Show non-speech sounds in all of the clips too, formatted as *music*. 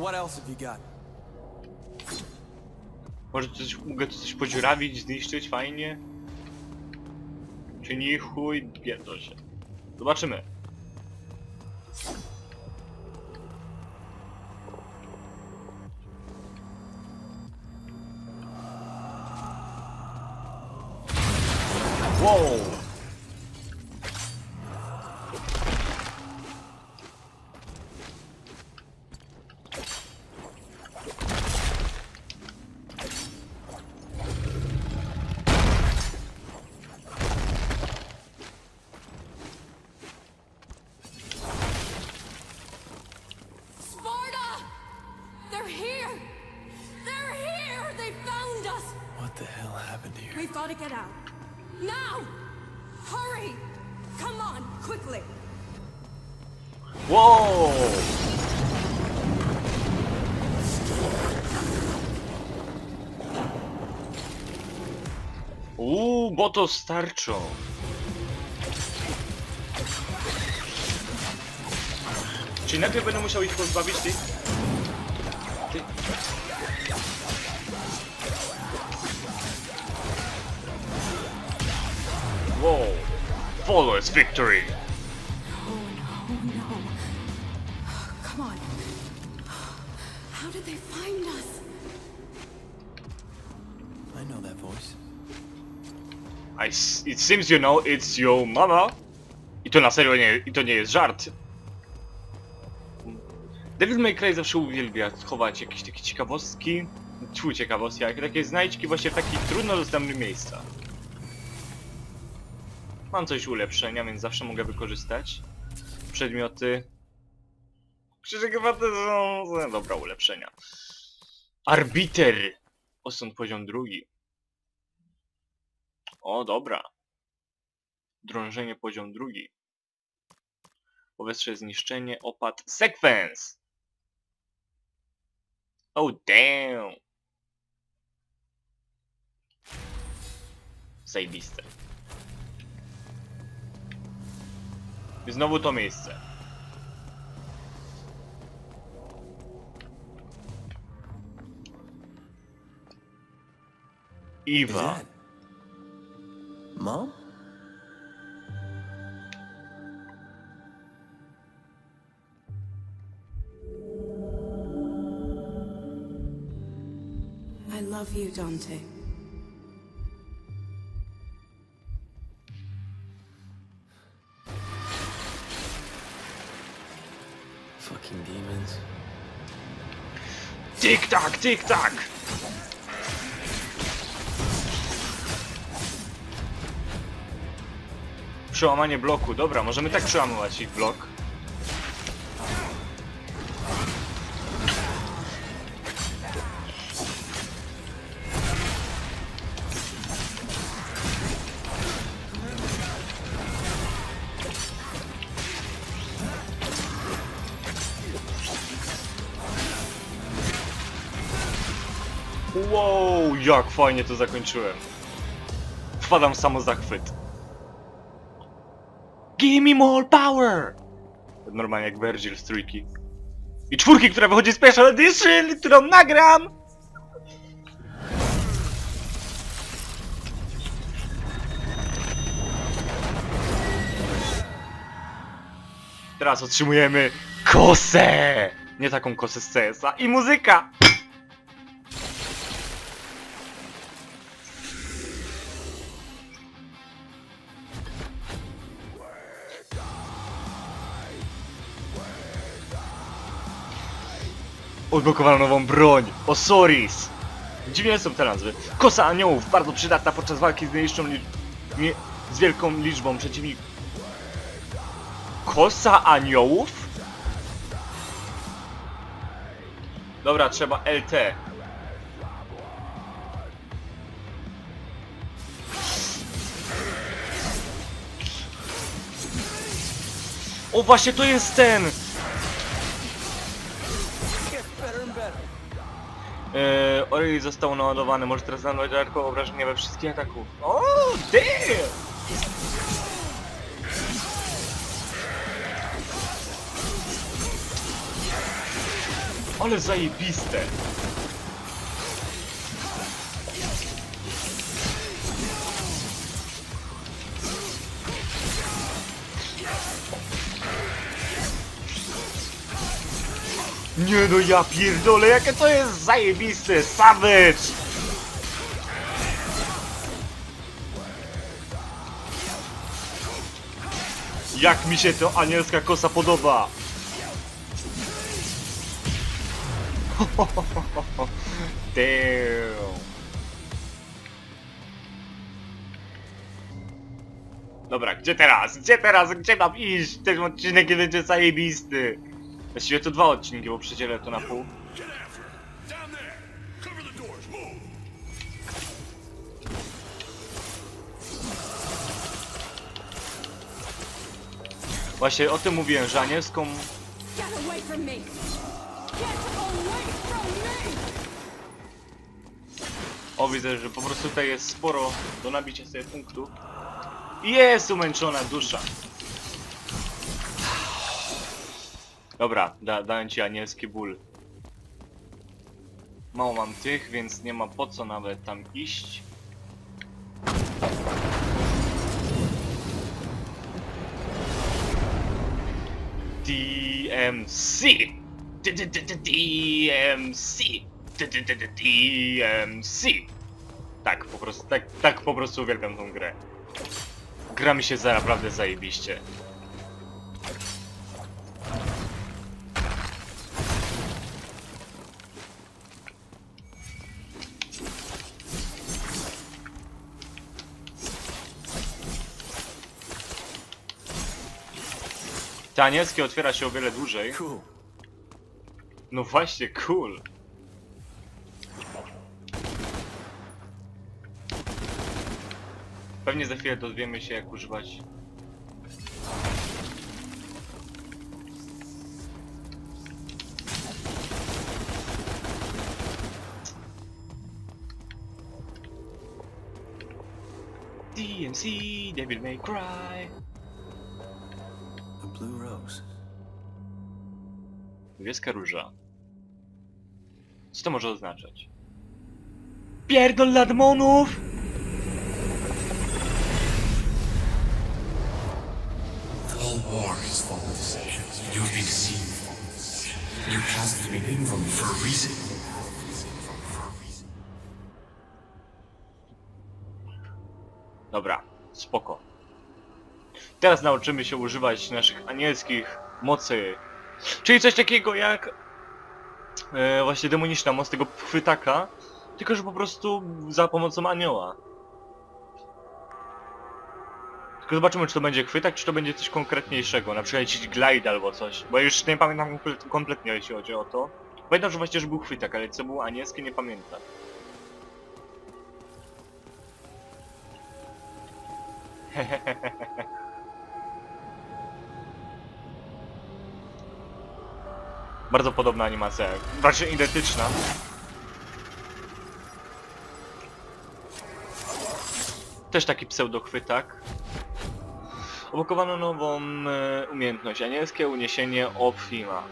What else have you got? Może coś, mogę coś podziurawić, zniszczyć fajnie? Czy nie chuj, pierdol się. Zobaczymy. The hell happened here? We've got to get out. Now! Hurry! Come on, quickly! Wow! Uuu, bo to starczą. Czyli najpierw będę musiał ich pozbawić tych... Ty... Flawless victory! Oh no, no. Come on. How did they find us? I know that voice. I s- it seems you know it's your mama. I to na serio nie, i to nie jest żart. Devil May Cry zawsze uwielbia chować jakieś takie ciekawostki, tfu ciekawostki, jak takie znajdźki właśnie w takich trudno dostępnych miejscach. Mam coś ulepszenia, więc zawsze mogę wykorzystać przedmioty. To są... Dobra, ulepszenia. Arbiter! Osąd poziom drugi. O, dobra. Drążenie poziom drugi. Powietrze zniszczenie, opad, sequence! Oh damn! Zajebiste. I znowu to miejsce. Iwa. Mom? I love you, Dante. Tik tak, tik tak! Przełamanie bloku, dobra, możemy tak przełamywać ich blok. Jak fajnie to zakończyłem. Wpadam w samozachwyt. Give me more power! Normalnie jak Virgil z trójki. I czwórki, która wychodzi Special Edition, którą nagram! Teraz otrzymujemy kosę! Nie taką kosę z CS-a i muzyka! Odblokowano nową broń! Osoris! Dziwnie są te nazwy. Kosa aniołów, bardzo przydatna podczas walki z najniższą nie... z wielką liczbą przeciwników. Kosa aniołów? Dobra, trzeba LT. O właśnie to jest ten! Ori został naładowany, może teraz naładować dodatkowe obrażenia we wszystkich ataków. O, damn! Ale zajebiste! Nie no ja pierdolę, jakie to jest zajebiste! Savage! Jak mi się to anielska kosa podoba! *laughs* Damn. Dobra, gdzie teraz? Gdzie teraz? Gdzie mam iść? Ten odcinek będzie zajebisty. Właściwie to dwa odcinki, bo przecielę to na pół. Właśnie o tym mówiłem, że anielską... O, widzę, że po prostu tutaj jest sporo do nabicia sobie punktów. Jest umęczona dusza. Dobra, da, dałem ci anielski ból. Mało mam tych, więc nie ma po co nawet tam iść. DMC! DMC! DMC! Tak, po prostu, tak, tak po prostu uwielbiam tą grę. Gra mi się za naprawdę zajebiście. Te anielskie otwiera się o wiele dłużej. Cool. No właśnie, cool. Pewnie za chwilę dowiemy się jak używać. DMC, Devil May Cry. Blue rose. Niebieska róża. Co to może oznaczać? Pierdol ladmonów! The whole war is for the decision. You've been seen for decision. You hasn't been in from me for a reason. Dobra, spoko. Teraz nauczymy się używać naszych anielskich mocy. Czyli coś takiego jak e, właśnie demoniczna moc tego chwytaka, tylko że po prostu za pomocą anioła. Tylko zobaczymy, czy to będzie chwytak, czy to będzie coś konkretniejszego, na przykład jakiś glide albo coś. Bo już nie pamiętam komple- kompletnie, jeśli chodzi o to. Pamiętam, że właśnie, że był chwytak, ale co było anielskie, nie pamiętam. *laughs* Bardzo podobna animacja, raczej identyczna. Też taki pseudochwytak. Obokowano nową e, umiejętność, anielskie uniesienie Opfima.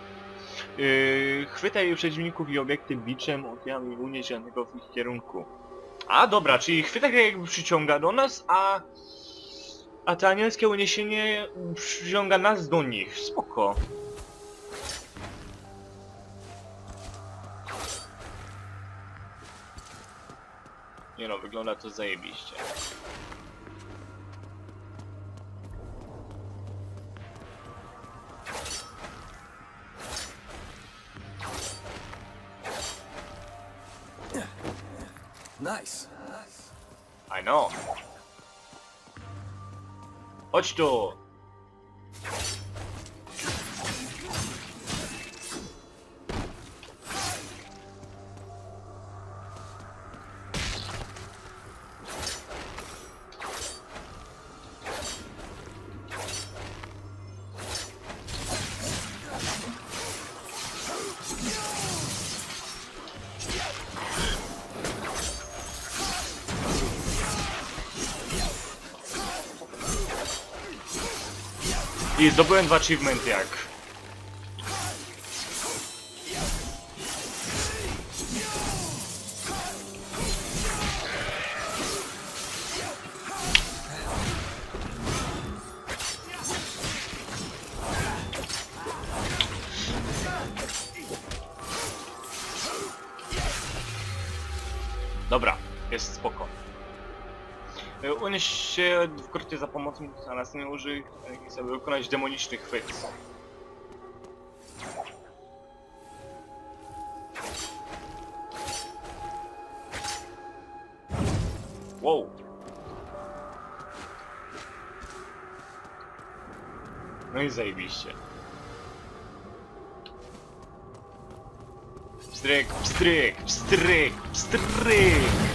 Yy, chwytaj przeciwników i obiekty biczem, okiem i unieś danego w ich kierunku. A dobra, czyli chwytak jakby przyciąga do nas, a... A to anielskie uniesienie przyciąga nas do nich. Spoko. Nie no, wygląda to zajebiście. Nice. I know. Chodź tu! I zdobyłem dwa achievementy jak. Pomocą, a następnie użyj aby wykonać demoniczny chwyt. Wow. No i zajebiście. Pstryk, pstryk, pstryk, pstryk!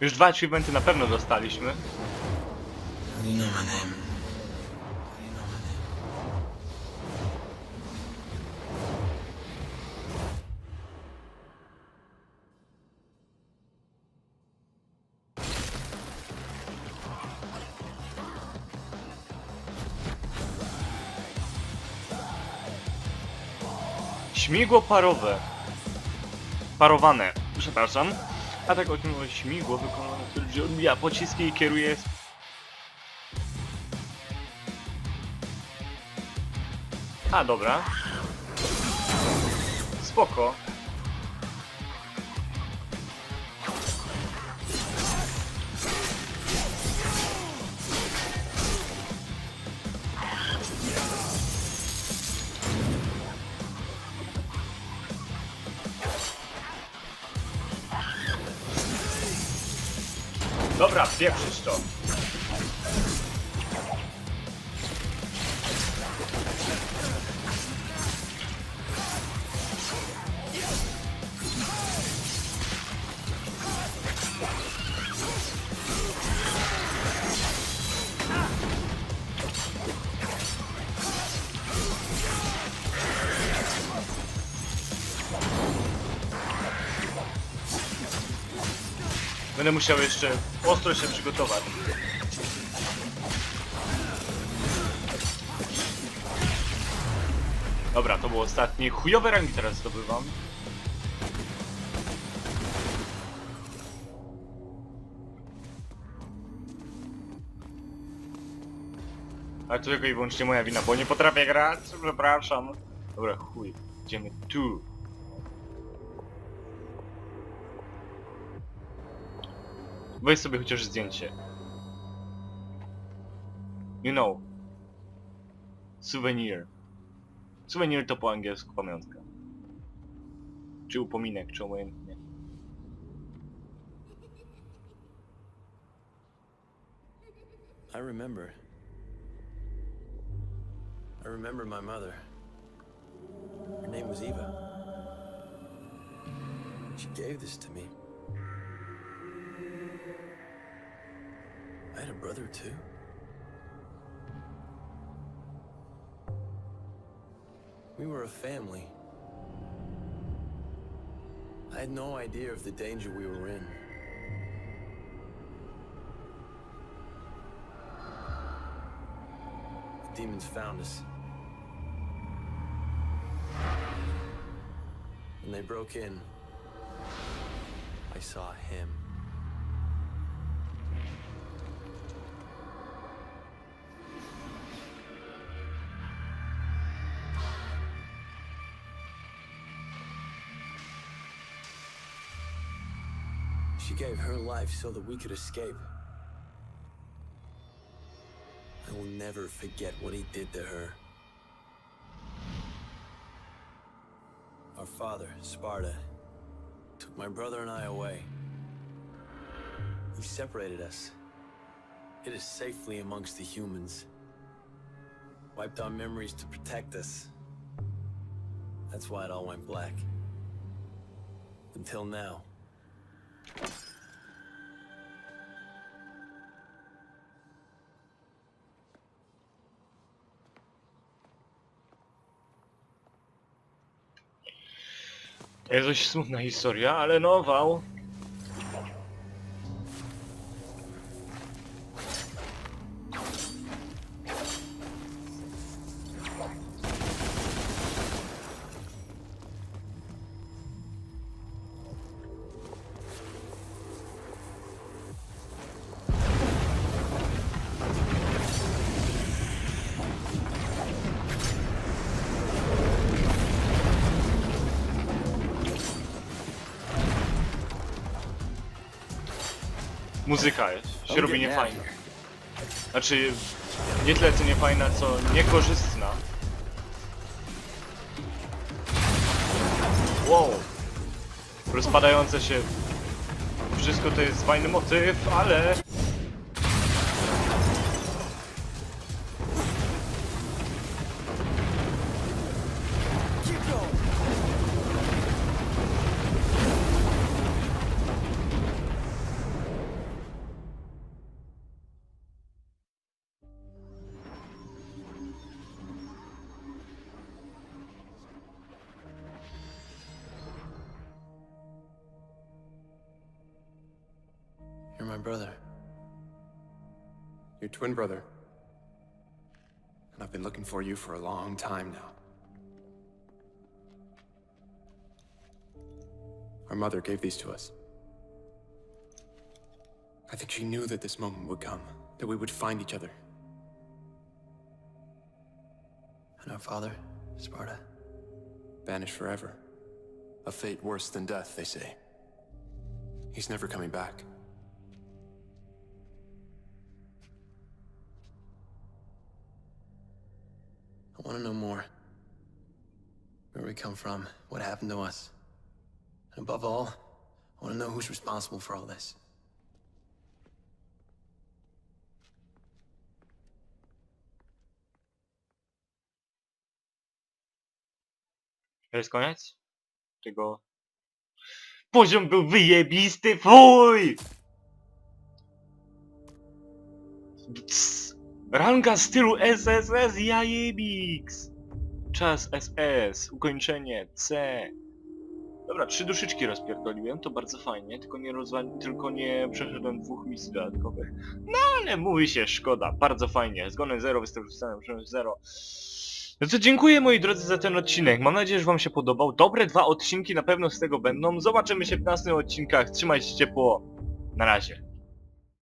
Już dwa achievementy na pewno dostaliśmy. Śmigło parowe. Parowane, przepraszam. Atak otrzymał śmigło wykonane, który odbija pociski i kieruje... A, dobra. Spoko. Dobra, pieprzysz to. Będę musiał jeszcze ostro się przygotować. Dobra, to był ostatni. Chujowe rangi teraz zdobywam. Ale to tylko i wyłącznie moja wina, bo nie potrafię grać, przepraszam. Dobra, chuj. Idziemy tu. Weź sobie chociaż zdjęcie. You know. Souvenir. Souvenir to po angielsku pamiątka. Czy upominek, czy obojętnie. I remember. I remember my mother. Her name was Eva. She gave this to me. I had a brother too. We were a family. I had no idea of the danger we were in. The demons found us. When they broke in, I saw him. Her life so that we could escape. I will never forget what he did to her. Our father, Sparta, took my brother and I away. He separated us, hid us safely amongst the humans, wiped our memories to protect us. That's why it all went black. Until now. Jest dość smutna historia, ale no wał. Muzyka się I'm robi niefajna. Znaczy, nie tyle co niefajna, co niekorzystna. Wow. Rozpadające się. Wszystko to jest fajny motyw, ale... my brother. Your twin brother. And I've been looking for you for a long time now. Our mother gave these to us. I think she knew that this moment would come, that we would find each other. And our father, Sparta. Banished forever. A fate worse than death, they say. He's never coming back. Want to know more. Where we come from, what happened to us. And above all, I want to know who's responsible for all this. Jest koniec? Tego... Poziom był wyjebisty, fuj! Cs. Ranga stylu SSS, jajebix! Czas SS, ukończenie C. Dobra, trzy duszyczki rozpierdoliłem, to bardzo fajnie, tylko nie rozwa- tylko nie przeszedłem dwóch misji dodatkowych. No ale mówi się, szkoda, bardzo fajnie. Zgony 0, wystarczający przyjąć 0. No to dziękuję moi drodzy za ten odcinek. Mam nadzieję, że wam się podobał. Dobre dwa odcinki na pewno z tego będą. Zobaczymy się w następnych odcinkach. Trzymajcie się ciepło. Na razie.